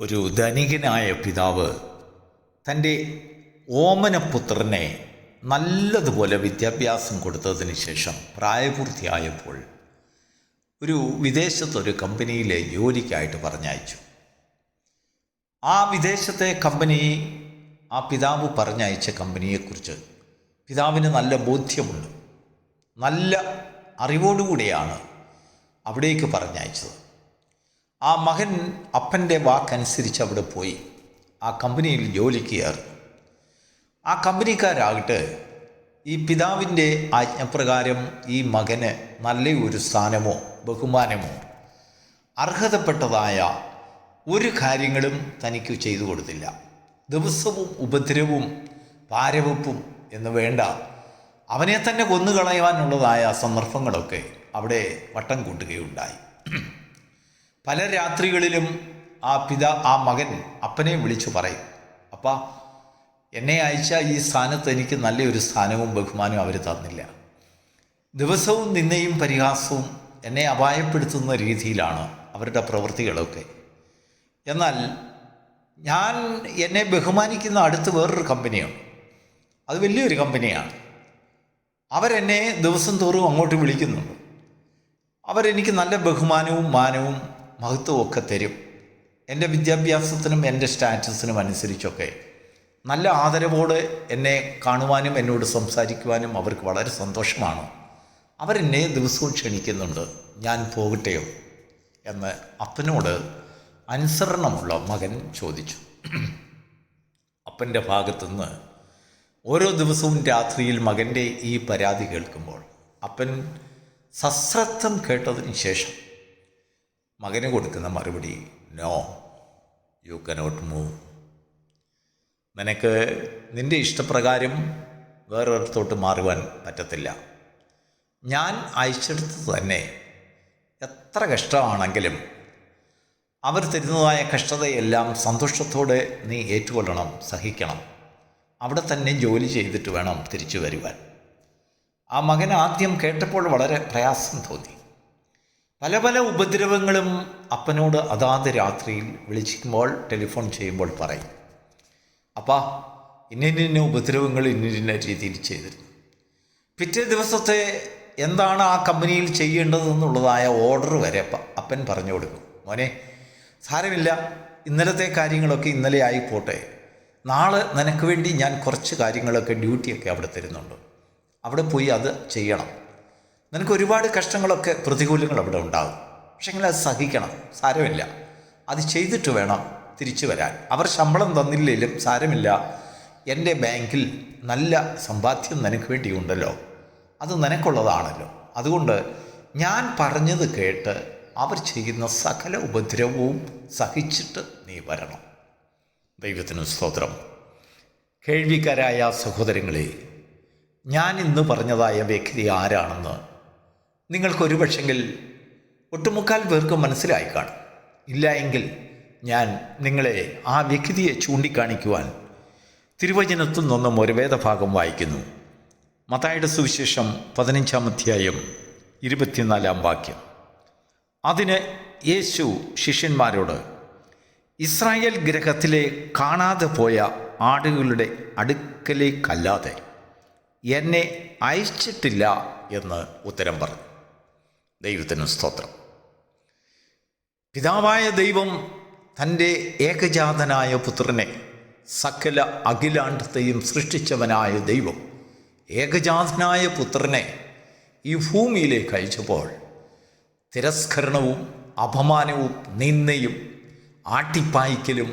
ഒരു ധനികനായ പിതാവ് തന്റെ ഓമനപുത്രനെ നല്ലതുപോലെ വിദ്യാഭ്യാസം കൊടുത്തതിന് ശേഷം പ്രായപൂർത്തിയായപ്പോൾ ഒരു വിദേശത്തൊരു കമ്പനിയിലെ ജോലിക്കായിട്ട് പറഞ്ഞയച്ചു. ആ വിദേശത്തെ കമ്പനി ആ പിതാവ് പറഞ്ഞയച്ച കമ്പനിയെക്കുറിച്ച് പിതാവിന് നല്ല ബോധ്യമുണ്ട്. നല്ല അറിവോടുകൂടിയാണ് അവിടേക്ക് പറഞ്ഞയച്ചത്. ആ മകൻ അപ്പന്റെ വാക്കനുസരിച്ച് അവിടെ പോയി. ആ കമ്പനിയിൽ ജോലിക്ക് കയറി. ആ കമ്പനിക്കാരാകട്ടെ ഈ പിതാവിന്റെ ആജ്ഞപ്രകാരം ഈ മകന് നല്ല ഒരു സ്ഥാനമോ ബഹുമാനമോ അർഹതപ്പെട്ടതായ ഒരു കാര്യങ്ങളും തനിക്ക് ചെയ്തു കൊടുത്തില്ല. ദിവസവും ഉപദ്രവവും പാരവപ്പും എന്ന് വേണ്ട അവനെ തന്നെ കൊന്നുകളയുവാനുള്ളതായ സന്ദർഭങ്ങളൊക്കെ അവിടെ വട്ടം കൂട്ടുകയുണ്ടായി. പല രാത്രികളിലും ആ പിതാ ആ മകൻ അപ്പനെ വിളിച്ചു പറയും. അപ്പ എന്നെ അയച്ച ഈ സ്ഥാനത്ത് എനിക്ക് നല്ലൊരു സ്ഥാനവും ബഹുമാനവും അവർ തന്നില്ല. ദിവസവും നിന്നെയും പരിഹാസവും എന്നെ അപായപ്പെടുത്തുന്ന രീതിയിലാണ് അവരുടെ പ്രവൃത്തികളൊക്കെ. എന്നാൽ ഞാൻ എന്നെ ബഹുമാനിക്കുന്ന അടുത്ത് വേറൊരു കമ്പനിയാണ്. അത് വലിയൊരു കമ്പനിയാണ്. അവരെന്നെ ദിവസം തോറും അങ്ങോട്ട് വിളിക്കുന്നുണ്ട്. അവരെനിക്ക് നല്ല ബഹുമാനവും മാനവും മഹത്വവും ഒക്കെ തരും. എന്റെ വിദ്യാഭ്യാസത്തിനും എന്റെ സ്റ്റാറ്റസിനും അനുസരിച്ചൊക്കെ. നല്ല ആദരവോടെ എന്നെ കാണുവാനും എന്നോട് സംസാരിക്കുവാനും അവർക്ക് വളരെ സന്തോഷമാണ്. അവരെന്നെ ദിവസവും ക്ഷണിക്കുന്നുണ്ട്. ഞാൻ പോകട്ടെയോ? എന്ന് അപ്പനോട് അനുസരണമുള്ള മകൻ ചോദിച്ചു. അപ്പന്റെ ഭാഗത്തുനിന്ന് ഓരോ ദിവസവും രാത്രിയിൽ മകന്റെ ഈ പരാതി കേൾക്കുമ്പോൾ അപ്പൻ സശ്രദ്ധം കേട്ടതിന് ശേഷം മകന് കൊടുക്കുന്ന മറുപടി നോ യു കനോട്ട് മൂവ് നിനക്ക് നിന്റെ ഇഷ്ടപ്രകാരം വേറൊരിടത്തോട്ട് മാറുവാൻ പറ്റത്തില്ല. ഞാൻ അയച്ചെടുത്ത് തന്നെ. എത്ര കഷ്ടമാണെങ്കിലും അവർ തരുന്നതായ കഷ്ടതയെല്ലാം സന്തോഷത്തോടെ നീ ഏറ്റുകൊള്ളണം സഹിക്കണം. അവിടെ തന്നെ ജോലി ചെയ്തിട്ട് വേണം തിരിച്ചു വരുവാൻ. ആ മകൻ ആദ്യം കേട്ടപ്പോൾ വളരെ പ്രയാസം തോന്നി. പല പല ഉപദ്രവങ്ങളും അപ്പനോട് അതാത് രാത്രിയിൽ വിളിക്കുമ്പോൾ ടെലിഫോൺ ചെയ്യുമ്പോൾ പറയും. അപ്പാ ഇന്നിന്ന ഉപദ്രവങ്ങൾ ഇന്നിന്ന രീതിയിൽ ചെയ്തിരുന്നു. പിറ്റേ ദിവസത്തെ എന്താണ് ആ കമ്പനിയിൽ ചെയ്യേണ്ടതെന്നുള്ളതായ ഓർഡർ വരെ അപ്പൻ പറഞ്ഞു കൊടുക്കും. മോനെ സാരമില്ല. ഇന്നലത്തെ കാര്യങ്ങളൊക്കെ ഇന്നലെ ആയി പോട്ടെ. നാളെ നിനക്ക് വേണ്ടി ഞാൻ കുറച്ച് കാര്യങ്ങളൊക്കെ ഡ്യൂട്ടിയൊക്കെ അവിടെ തരുന്നുണ്ട്. അവിടെ പോയി അത് ചെയ്യണം. നിനക്ക് ഒരുപാട് കഷ്ടങ്ങളൊക്കെ പ്രതികൂലങ്ങൾ അവിടെ ഉണ്ടാകും പക്ഷെങ്കിൽ അത് സഹിക്കണം. സാരമില്ല. അത് ചെയ്തിട്ട് വേണം തിരിച്ചു വരാൻ. അവർ ശമ്പളം തന്നില്ലെങ്കിലും സാരമില്ല. എന്റെ ബാങ്കിൽ നല്ല സമ്പാദ്യം നിനക്ക് വേണ്ടിയുണ്ടല്ലോ. അത് നിനക്കുള്ളതാണല്ലോ. അതുകൊണ്ട് ഞാൻ പറഞ്ഞത് കേട്ട് അവർ ചെയ്യുന്ന സകല ഉപദ്രവവും സഹിച്ചിട്ട് നീ വരണം. ദൈവത്തിന് സ്തോത്രം. കേൾവിക്കാരായ സഹോദരങ്ങളെ ഞാൻ ഇന്ന് പറഞ്ഞതായ വ്യക്തി ആരാണെന്ന് നിങ്ങൾക്കൊരു പക്ഷെങ്കിൽ ഒട്ടുമുക്കാൽ പേർക്ക് മനസ്സിലായി കാണും. ഇല്ല എങ്കിൽ ഞാൻ നിങ്ങളെ ആ വ്യക്തിയെ ചൂണ്ടിക്കാണിക്കുവാൻ തിരുവചനത്തിൽ നിന്നും ഒരു വേദഭാഗം വായിക്കുന്നു. മതായുടെ സുവിശേഷം പതിനഞ്ചാം അധ്യായം ഇരുപത്തിനാലാം വാക്യം. അതിന് യേശു ശിഷ്യന്മാരോട് ഇസ്രായേൽ ഗ്രഹത്തിലെ കാണാതെ പോയ ആടുകളുടെ അടുക്കലേക്കല്ലാതെ എന്നെ അയച്ചിട്ടില്ല എന്ന് ഉത്തരം പറഞ്ഞു. ദൈവത്തിന് സ്തോത്രം. പിതാവായ ദൈവം തന്റെ ഏകജാതനായ പുത്രനെ സകല അഖിലാണ്ടത്തെയും സൃഷ്ടിച്ചവനായ ദൈവം ഏകജാതനായ പുത്രനെ ഈ ഭൂമിയിലേക്ക് അയച്ചപ്പോൾ തിരസ്കരണവും അപമാനവും നിന്ദയും ആട്ടിപ്പായ്ക്കലും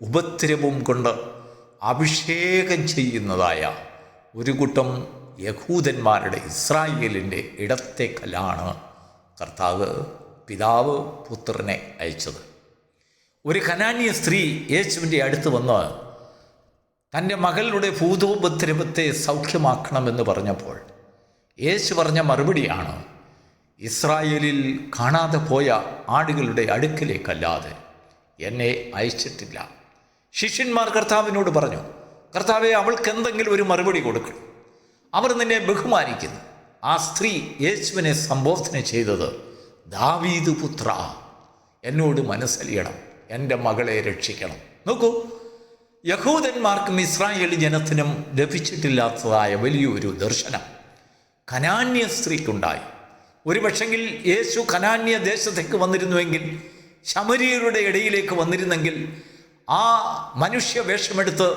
ഉപദ്രവവും കൊണ്ട് അഭിഷേകം ചെയ്യുന്നതായ ഒരു കൂട്ടം യഹൂദന്മാരുടെ ഇസ്രായേലിന്റെ ഇടത്തേക്കലാണ് കർത്താവ് പിതാവ് പുത്രനെ അയച്ചത്. ഒരു കനാന്യ സ്ത്രീ യേശുവിന്റെ അടുത്ത് വന്ന് തന്റെ മകളുടെ ഭൂതോപദ്രവത്തെ സൗഖ്യമാക്കണമെന്ന് പറഞ്ഞപ്പോൾ യേശു പറഞ്ഞ മറുപടിയാണ് ഇസ്രായേലിൽ കാണാതെ പോയ ആടുകളുടെ അടുക്കിലേക്കല്ലാതെ എന്നെ അയച്ചിട്ടില്ല. ശിഷ്യന്മാർ കർത്താവിനോട് പറഞ്ഞു കർത്താവെ അവൾക്ക് എന്തെങ്കിലും ഒരു മറുപടി കൊടുക്കണം അവർ നിന്നെ ബഹുമാനിക്കുന്നു. ആ സ്ത്രീ യേശുവിനെ സംബോധന ചെയ്തത് ദാവീദ് പുത്ര എന്നോട് മനസ്സലിയണം എന്റെ മകളെ രക്ഷിക്കണം. നോക്കൂ യഹൂദന്മാർക്കും ഇസ്രായേൽ ജനത്തിനും ലഭിച്ചിട്ടില്ലാത്തതായ വലിയൊരു ദർശനം കനാന്യ സ്ത്രീക്കുണ്ടായി. ഒരു പക്ഷെങ്കിൽ യേശു കനാന്യ ദേശത്തേക്ക് വന്നിരുന്നുവെങ്കിൽ ശമരിയരുടെ ഇടയിലേക്ക് വന്നിരുന്നെങ്കിൽ ആ മനുഷ്യ വേഷമെടുത്ത്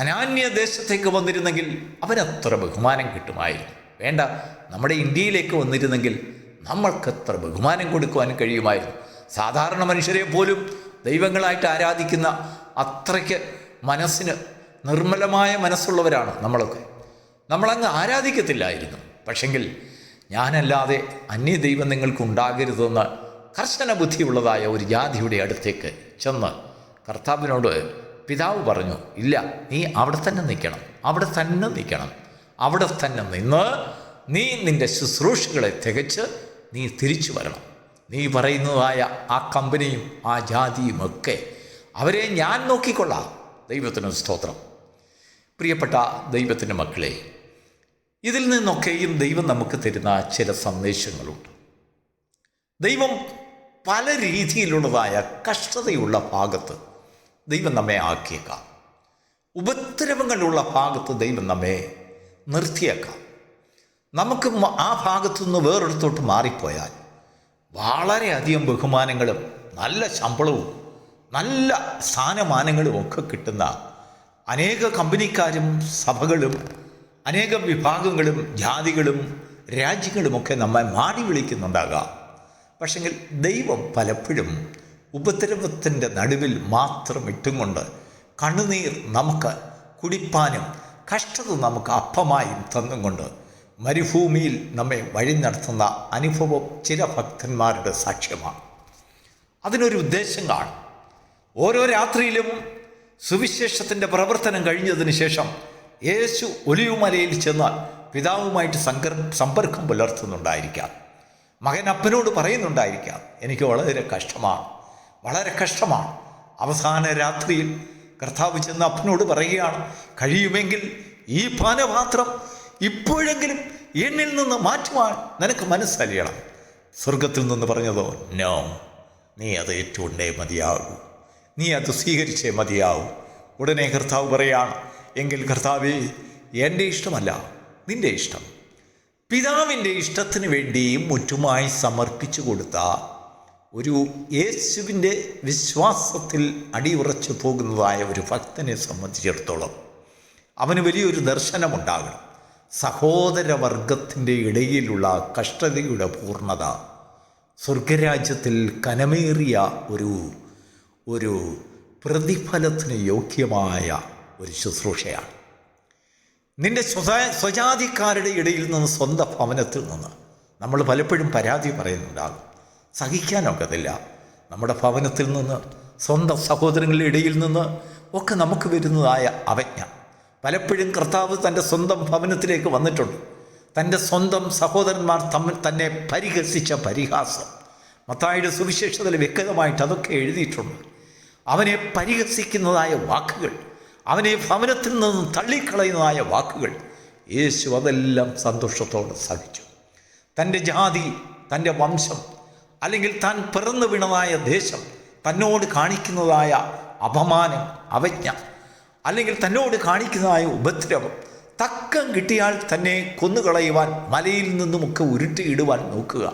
കനാന്യ ദേശത്തേക്ക് വന്നിരുന്നെങ്കിൽ അവനത്ര ബഹുമാനം കിട്ടുമായിരുന്നു. വേണ്ട. നമ്മുടെ ഇന്ത്യയിലേക്ക് വന്നിരുന്നെങ്കിൽ നമ്മൾക്കെത്ര ബഹുമാനം കൊടുക്കുവാൻ കഴിയുമായിരുന്നു. സാധാരണ മനുഷ്യരെ പോലും ദൈവങ്ങളായിട്ട് ആരാധിക്കുന്ന അത്രയ്ക്ക് മനസ്സിന് നിർമ്മലമായ മനസ്സുള്ളവരാണ് നമ്മളൊക്കെ. നമ്മളങ്ങ് ആരാധിക്കത്തില്ലായിരുന്നു. പക്ഷെങ്കിൽ ഞാനല്ലാതെ അന്യ ദൈവം നിങ്ങൾക്കുണ്ടാകരുതെന്ന് കർശന ബുദ്ധിയുള്ളതായ ഒരു ജാതിയുടെ അടുത്തേക്ക് ചെന്ന് കർത്താവിനോട് പിതാവ് പറഞ്ഞു ഇല്ല നീ അവിടെ തന്നെ നിൽക്കണം അവിടെ തന്നെ നിൽക്കണം. അവിടെ തന്നെ നിന്ന് നീ നിന്റെ ശുശ്രൂഷകളെ തികച്ച് നീ തിരിച്ചു വരണം. നീ പറയുന്നതായ ആ കമ്പനിയും ആ ജാതിയും ഒക്കെ അവരെ ഞാൻ നോക്കിക്കൊള്ളാം. ദൈവത്തിന് സ്തോത്രം. പ്രിയപ്പെട്ട ദൈവത്തിന്റെ മക്കളെ ഇതിൽ നിന്നൊക്കെയും ദൈവം നമുക്ക് തരുന്ന ചില സന്ദേശങ്ങളുണ്ട്. ദൈവം പല രീതിയിലുള്ളതായ കഷ്ടതയുള്ള ഭാഗത്ത് ദൈവം നമ്മെ ആക്കിയേക്കാം. ഉപദ്രവങ്ങളുള്ള ഭാഗത്ത് ദൈവം നമ്മെ നിർത്തിയേക്കാം. നമുക്ക് ആ ആ ഭാഗത്തുനിന്ന് വേറൊരിടത്തോട്ട് മാറിപ്പോയാൽ വളരെയധികം ബഹുമാനങ്ങളും നല്ല ശമ്പളവും നല്ല സ്ഥാനമാനങ്ങളും ഒക്കെ കിട്ടുന്ന അനേക കമ്പനിക്കാരും സഭകളും അനേകം വിഭാഗങ്ങളും ജാതികളും രാജ്യങ്ങളുമൊക്കെ നമ്മെ മാടി വിളിക്കുന്നുണ്ടാകാം. പക്ഷെങ്കിൽ ദൈവം പലപ്പോഴും ഉപദ്രവത്തിന്റെ നടുവിൽ മാത്രം ഇട്ടുകൊണ്ട് കണ്ണുനീർ നമുക്ക് കുടിപ്പാനും കഷ്ടത നമുക്ക് അപ്പമായും തന്നുകൊണ്ട് മരുഭൂമിയിൽ നമ്മെ വഴി നടത്തുന്ന അനുഭവം ചില ഭക്തന്മാരുടെ സാക്ഷ്യമാണ്. അതിനൊരു ഉദ്ദേശം കാണും. ഓരോ രാത്രിയിലും സുവിശേഷത്തിന്റെ പ്രവർത്തനം കഴിഞ്ഞതിന് ശേഷം യേശു ഒലിവുമലയിൽ ചെന്ന് പിതാവുമായിട്ട് സങ്കർ സമ്പർക്കം പുലർത്തുന്നുണ്ടായിരിക്കാം. മകൻ അപ്പനോട് പറയുന്നുണ്ടായിരിക്കാം എനിക്ക് വളരെ കഷ്ടമാണ് വളരെ കഷ്ടമാണ്. അവസാന രാത്രിയിൽ കർത്താവ് ചെന്ന് അപ്പനോട് പറയുകയാണ് കഴിയുമെങ്കിൽ ഈ പാനപാത്രം ഇപ്പോഴെങ്കിലും എന്നിൽ നിന്ന് മാറ്റുവാൻ നിനക്ക് മനസ്സറിയണം സ്വർഗത്തിൽ നിന്ന് പറഞ്ഞതോ നോ നീ അത് ഏറ്റുകൊണ്ടേ മതിയാകൂ. നീ അത് സ്വീകരിച്ചേ മതിയാവൂ ഉടനെ കർത്താവ് പറയാണ് എങ്കിൽ കർത്താവേ എന്റെ ഇഷ്ടമല്ല നിന്റെ ഇഷ്ടം. പിതാവിന്റെ ഇഷ്ടത്തിന് വേണ്ടി മുറ്റുമായി സമർപ്പിച്ചു കൊടുത്ത ഒരു യേശുവിന്റെ വിശ്വാസത്തിൽ അടിയുറച്ചു പോകുന്നതായ ഒരു ഭക്തനെ സംബന്ധിച്ചിടത്തോളം അവന് വലിയൊരു ദർശനമുണ്ടാകണം. സഹോദരവർഗത്തിന്റെ ഇടയിലുള്ള കഷ്ടതയുടെ പൂർണത സ്വർഗരാജ്യത്തിൽ കനമേറിയ ഒരു ഒരു പ്രതിഫലത്തിന് യോഗ്യമായ ഒരു ശുശ്രൂഷയാണ്. നിന്റെ സ്വതാ സ്വജാതിക്കാരുടെ ഇടയിൽ നിന്ന് സ്വന്തം ഭവനത്തിൽ നിന്ന് നമ്മൾ പലപ്പോഴും പരാതി പറയുന്നുണ്ടാകും. സഹിക്കാനൊക്കത്തില്ല. നമ്മുടെ ഭവനത്തിൽ നിന്ന് സ്വന്തം സഹോദരങ്ങളുടെ ഇടയിൽ നിന്ന് ഒക്കെ നമുക്ക് വരുന്നതായ അവജ്ഞ. പലപ്പോഴും കർത്താവ് തന്റെ സ്വന്തം ഭവനത്തിലേക്ക് വന്നിട്ടുണ്ട്. തന്റെ സ്വന്തം സഹോദരന്മാർ തമ്മിൽ തന്നെ പരിഹസിച്ച പരിഹാസം. മത്തായുടെ സുവിശേഷത്തിൽ വ്യക്തമായിട്ട് അതൊക്കെ എഴുതിയിട്ടുണ്ട്. അവനെ പരിഹസിക്കുന്നതായ വാക്കുകൾ അവനെ ഭവനത്തിൽ നിന്നും തള്ളിക്കളയുന്നതായ വാക്കുകൾ യേശു അതെല്ലാം സന്തോഷത്തോടെ സഹിച്ചു. തന്റെ ജാതി തന്റെ വംശം അല്ലെങ്കിൽ താൻ പിറന്നു വീണതായ ദേശം തന്നോട് കാണിക്കുന്നതായ അപമാനം അവജ്ഞ. അല്ലെങ്കിൽ തന്നോട് കാണിക്കുന്നതായ ഉപദ്രവം. തക്കം കിട്ടിയാൽ തന്നെ കൊന്നുകളയുവാൻ മലയിൽ നിന്നുമൊക്കെ ഉരുട്ടിയിടുവാൻ നോക്കുക.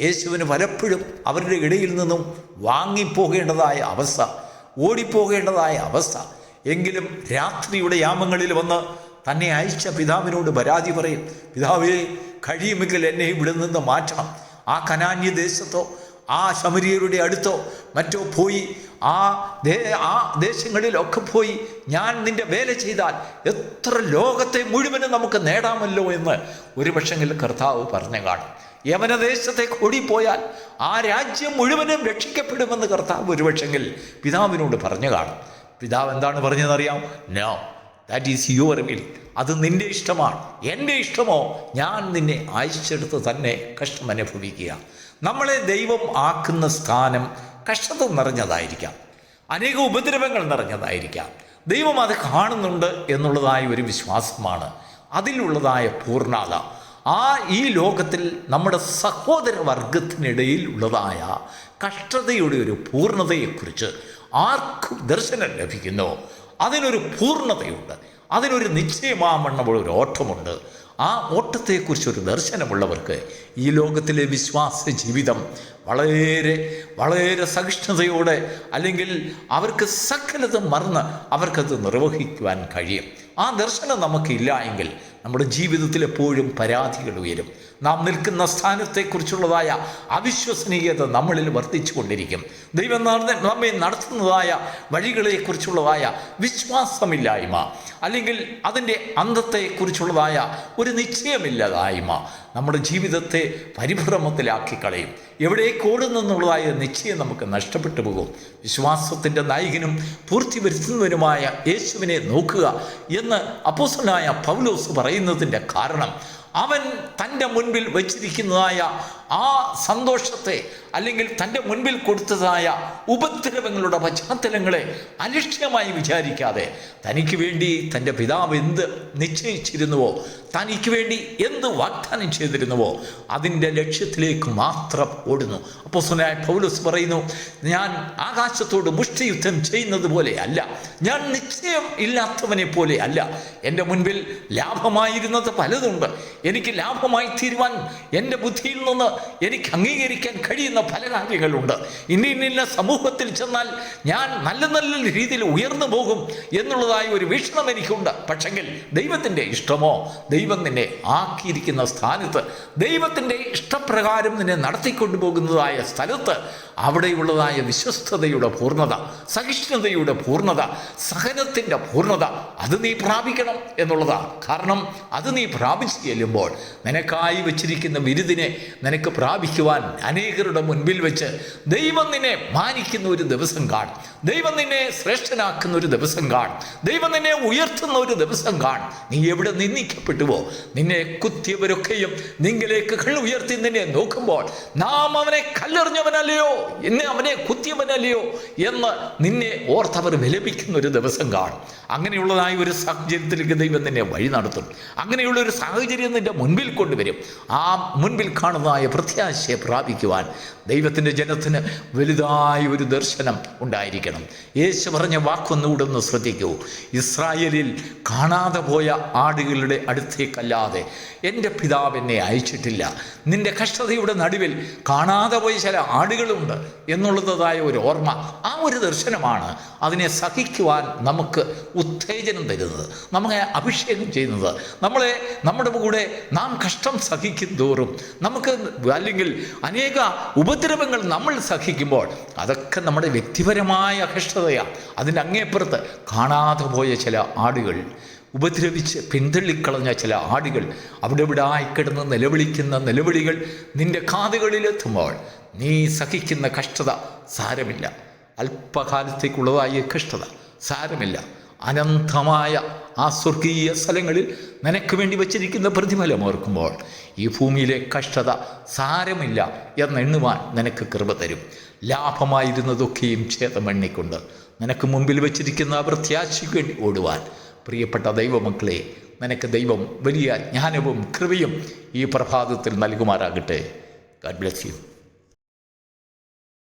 യേശുവിന് പലപ്പോഴും അവരുടെ ഇടയിൽ നിന്നും വാങ്ങിപ്പോകേണ്ടതായ അവസ്ഥ ഓടിപ്പോകേണ്ടതായ അവസ്ഥ. എങ്കിലും രാത്രിയുടെ യാമങ്ങളിൽ വന്ന് തന്നെ അയച്ച പിതാവിനോട് പരാതി പറയും പിതാവേ കഴിയുമെങ്കിൽ എന്നെ ഇവിടെ നിന്ന് മാറ്റണം. ആ കനാന്യ ദേശത്തോ ആ ശമരിയരുടെ അടുത്തോ മറ്റോ പോയി ആ ദേ ആ ദേശങ്ങളിലൊക്കെ പോയി ഞാൻ നിന്റെ വേല ചെയ്താൽ എത്ര ലോകത്തെ മുഴുവനും നമുക്ക് നേടാമല്ലോ എന്ന് ഒരു കർത്താവ് പറഞ്ഞു കാണും. യവനദേശത്തേക്ക് ഓടിപ്പോയാൽ ആ രാജ്യം മുഴുവനും രക്ഷിക്കപ്പെടുമെന്ന് കർത്താവ് ഒരുപക്ഷെങ്കിൽ പിതാവിനോട് പറഞ്ഞു കാണും. പിതാവ് എന്താണ് പറഞ്ഞതെന്നറിയാം no that is your will അത് നിന്റെ ഇഷ്ടമാണ്. എന്റെ ഇഷ്ടമോ? ഞാൻ നിന്നെ അയച്ചെടുത്ത് തന്നെ കഷ്ടം അനുഭവിക്കുക. നമ്മളെ ദൈവം ആക്കുന്ന സ്ഥാനം കഷ്ടത നിറഞ്ഞതായിരിക്കാം. അനേക ഉപദ്രവങ്ങൾ നിറഞ്ഞതായിരിക്കാം. ദൈവം അത് കാണുന്നുണ്ട് എന്നുള്ളതായ ഒരു വിശ്വാസമാണ്. അതിലുള്ളതായ പൂർണത. ആ ഈ ലോകത്തിൽ നമ്മുടെ സഹോദര വർഗത്തിനിടയിൽ ഉള്ളതായ കഷ്ടതയുടെ ഒരു പൂർണതയെക്കുറിച്ച് ആർക്കും ദർശനം ലഭിക്കുന്നോ. അതിനൊരു പൂർണതയുണ്ട്. അതിനൊരു നിശ്ചയമാമണ്ണമുള്ള ഒരു ഓട്ടമുണ്ട്. ആ ഓട്ടത്തെക്കുറിച്ച് ഒരു ദർശനമുള്ളവർക്ക് ഈ ലോകത്തിലെ വിശ്വാസ ജീവിതം വളരെ വളരെ സഹിഷ്ണുതയോടെ അല്ലെങ്കിൽ അവർക്ക് സകലതും മറന്ന് അവർക്കത് നിർവഹിക്കുവാൻ കഴിയും. ആ ദർശനം നമുക്കില്ല എങ്കിൽ നമ്മുടെ ജീവിതത്തിൽ എപ്പോഴും പരാതികൾ ഉയരും. നാം നിൽക്കുന്ന സ്ഥാനത്തെക്കുറിച്ചുള്ളതായ അവിശ്വസനീയത നമ്മളിൽ വർദ്ധിച്ചു കൊണ്ടിരിക്കും ദൈവം നമ്മെ നടത്തുന്നതായ വഴികളെക്കുറിച്ചുള്ളതായ വിശ്വാസമില്ലായ്മ അല്ലെങ്കിൽ അതിന്റെ അന്തത്തെക്കുറിച്ചുള്ളതായ ഒരു നിശ്ചയമില്ലായ്മ നമ്മുടെ ജീവിതത്തെ പരിഭ്രമത്തിലാക്കി കളയും എവിടേക്ക് ഓടുന്നെന്നുള്ളതായ നിശ്ചയം നമുക്ക് നഷ്ടപ്പെട്ടു പോകും. വിശ്വാസത്തിന്റെ നായകനും പൂർത്തി വരുത്തുന്നവനുമായ യേശുവിനെ നോക്കുക എന്ന് അപ്പോസനായ പൗലോസ് പറയുന്നതിന്റെ കാരണം അവൻ തന്റെ മുൻപിൽ വച്ചിരിക്കുന്നതായ ആ സന്തോഷത്തെ അല്ലെങ്കിൽ തന്റെ മുൻപിൽ കൊടുത്തതായ ഉപദ്രവങ്ങളുടെ പശ്ചാത്തലങ്ങളെ അലക്ഷ്യമായി വിചാരിക്കാതെ തനിക്ക് വേണ്ടി തന്റെ പിതാവ് എന്ത് നിശ്ചയിച്ചിരുന്നുവോ തനിക്ക് വേണ്ടി എന്ത് വാഗ്ദാനം ചെയ്തിരുന്നുവോ അതിന്റെ ലക്ഷ്യത്തിലേക്ക് മാത്രം ഓടുന്നു. അപ്പോൾ സുനായ പൗലസ് പറയുന്നു ഞാൻ ആകാശത്തോട് മുഷ്ടിയുദ്ധം ചെയ്യുന്നത് പോലെ അല്ല ഞാൻ നിശ്ചയം ഇല്ലാത്തവനെ പോലെ അല്ല. എന്റെ മുൻപിൽ ലാഭമായിരുന്നത് പലതുണ്ട്. എനിക്ക് ലാഭമായി തീരുവാൻ എന്റെ ബുദ്ധിയിൽ നിന്ന് എനിക്ക് അംഗീകരിക്കാൻ കഴിയുന്ന പല കാര്യങ്ങളുണ്ട് ഇനി ഇന്ന സമൂഹത്തിൽ ചെന്നാൽ ഞാൻ നല്ല നല്ല രീതിയിൽ ഉയർന്നു പോകും എന്നുള്ളതായ ഒരു വീക്ഷണം എനിക്കുണ്ട്. പക്ഷെങ്കിൽ ദൈവത്തിന്റെ ഇഷ്ടമോ? ദൈവം നിന്നെ ആക്കിയിരിക്കുന്ന സ്ഥാനത്ത് ദൈവത്തിന്റെ ഇഷ്ടപ്രകാരം നിന്നെ നടത്തിക്കൊണ്ടുപോകുന്നതായ സ്ഥലത്ത് അവിടെയുള്ളതായ വിശ്വസ്തതയുടെ പൂർണത സഹിഷ്ണുതയുടെ പൂർണത സഹനത്തിന്റെ പൂർണത അത് നീ പ്രാപിക്കണം എന്നുള്ളതാണ് കാരണം അത് നീ പ്രാപിച്ചു ചെല്ലുമ്പോൾ നിനക്കായി വച്ചിരിക്കുന്ന ബിരുദിനെ നിനക്ക് പ്രാപിക്കുവാൻ അനേകരുടെ മുൻപിൽ വെച്ച് ദൈവം നിന്നെ മാനിക്കുന്ന ഒരു ദിവസം കാണും ദൈവം നിന്നെ ശ്രേഷ്ഠനാക്കുന്ന ഒരു ദിവസം കാണും ദൈവം നിന്നെ ഉയർത്തുന്ന ഒരു ദിവസം കാണും നീ എവിടെ നിന്ദിക്കപ്പെട്ടുവോ? നിന്നെ കുത്തിയവരൊക്കെയും നിങ്ങളിലേക്ക് കണ്ണു ഉയർത്തി നിന്നെ നോക്കുമ്പോൾ നാം അവനെ കല്ലെറിഞ്ഞവനല്ലയോ? എന്നെ അവനെ കുത്തിയവനല്ലയോ? എന്ന് നിന്നെ ഓർത്തവർ വിലപിക്കുന്ന ഒരു ദിവസം കാണും അങ്ങനെയുള്ളതായ ഒരു സാഹചര്യത്തിലേക്ക് ദൈവം നിന്നെ വഴി നടത്തും. അങ്ങനെയുള്ള ഒരു സാഹചര്യം നിന്റെ മുൻപിൽ കൊണ്ടുവരും. ആ മുൻപിൽ കാണുന്നതായ പ്രത്യാശയെ പ്രാപിക്കുവാൻ ദൈവത്തിന്റെ ജനത്തിന് വലുതായ ഒരു ദർശനം ഉണ്ടായിരിക്കണം. യേശു പറഞ്ഞ വാക്കൊന്നുകൂടെ ഒന്ന് ശ്രദ്ധിക്കൂ. ഇസ്രായേലിൽ കാണാതെ പോയ ആടുകളുടെ അടുത്തേക്കല്ലാതെ എന്റെ പിതാവ് എന്നെ അയച്ചിട്ടില്ല. നിന്റെ കഷ്ടതയുടെ നടുവിൽ കാണാതെ പോയ ചില ആടുകളുണ്ട് എന്നുള്ളതായ ഒരു ഓർമ്മ ആ ഒരു ദർശനമാണ് അതിനെ സഹിക്കുവാൻ നമുക്ക് ഉത്തേജനം തരുന്നത്. നമ്മളെ അഭിഷേകം ചെയ്യുന്നത്. നമ്മളെ നമ്മുടെ കൂടെ നാം കഷ്ടം സഹിക്കും തോറും നമുക്ക് അല്ലെങ്കിൽ അനേക ഉപദ്രവങ്ങൾ നമ്മൾ സഹിക്കുമ്പോൾ അതൊക്കെ നമ്മുടെ വ്യക്തിപരമായ അഹിഷ്ടതയാണ് അതിന്റെ അങ്ങേപ്പുറത്ത് കാണാതെ പോയ ചില ആടുകൾ ഉപദ്രവിച്ച് പിന്തള്ളിക്കളഞ്ഞ ചില ആടുകൾ അവിടെ ഇവിടെ ആയിക്കിടന്ന് നിലവിളിക്കുന്ന നിലവിളികൾ നിന്റെ കാതുകളിലെത്തുമ്പോൾ നീ സഹിക്കുന്ന കഷ്ടത സാരമില്ല. അല്പകാലത്തേക്കുള്ളതായ കഷ്ടത സാരമില്ല. അനന്തമായ ആ സ്വർഗീയ സ്ഥലങ്ങളിൽ നിനക്ക് വേണ്ടി വച്ചിരിക്കുന്ന പ്രതിഫലം ഓർക്കുമ്പോൾ ഈ ഭൂമിയിലെ കഷ്ടത സാരമില്ല എന്നെണ്ണുവാൻ നിനക്ക് കൃപ തരും. ലാഭമായിരുന്നതൊക്കെയും ഛേദമെണ്ണിക്കൊണ്ട് നിനക്ക് മുമ്പിൽ വച്ചിരിക്കുന്ന പ്രത്യാശയ്ക്ക് വേണ്ടി ഓടുവാൻ. പ്രിയപ്പെട്ട ദൈവമക്കളെ നിനക്ക് ദൈവം വലിയ ജ്ഞാനവും കൃപയും ഈ പ്രഭാതത്തിൽ നൽകുമാറാകട്ടെ. Garh bless you